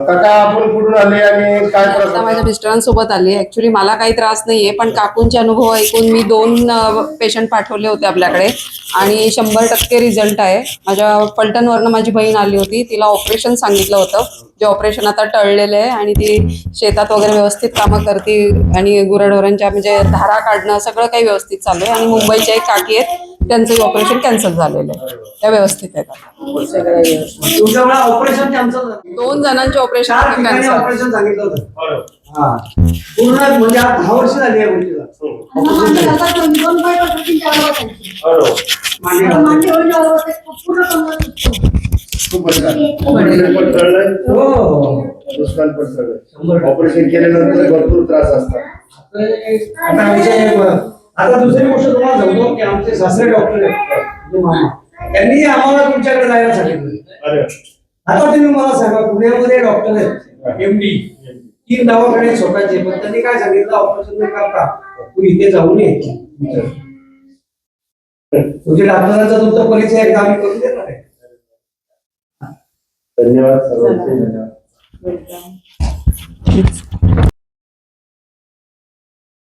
काका आपण कुठून आले आणि काय त्रास आता माझ्या? मिस्टरांसोबत आली ऍक्च्युली मला काही त्रास नाहीये पण काकूंचे अनुभव ऐकून मी दोन पेशंट पाठवले होते आपल्याकडे. आणि शंभर टक्के रिझल्ट आहे. माझ्या फलटणवरनं माझी बहीण आली होती. तिला ऑपरेशन सांगितलं होतं. जे ऑपरेशन आता टळलेलं आहे आणि ती शेतात वगैरे व्यवस्थित कामं करते आणि गुराढोरांच्या म्हणजे धारा काढणं सगळं काही व्यवस्थित चालू आहे. आणि मुंबईच्या एक काकी आहेत त्यांचंही ऑपरेशन कॅन्सल झालेलं आहे. त्या व्यवस्थित आहेत ऑपरेशन कॅन्सल दोन जणांचे ऑपरेशन कॅन्सल ऑपरेशन सांगितलं होतं. बरोबर. हा. पूर्ण म्हणजे आता दहा वर्ष झाली या गोष्टीला. ऑपरेशन केल्यानंतर भरपूर त्रास असतात आता दुसरी गोष्ट तुम्हाला सांगतो. की आमचे सासरे डॉक्टर आहेत. मामा त्यांनी आम्हाला तुमच्याकडे जायला सांगितलं. अरे. आता तुम्ही मला सांगा पुण्यामध्ये डॉक्टर आहेत. एमडी तीन दवाखाने आहेत स्वतःचे पण त्यांनी काय सांगितलं? ऑपरेशन करता तू इथे जाऊन ये. तुझ्या डॉक्टरांचा तुमचा परिचय एकदा आम्ही करून देणार आहे. धन्यवाद सर्वांचे. धन्यवाद.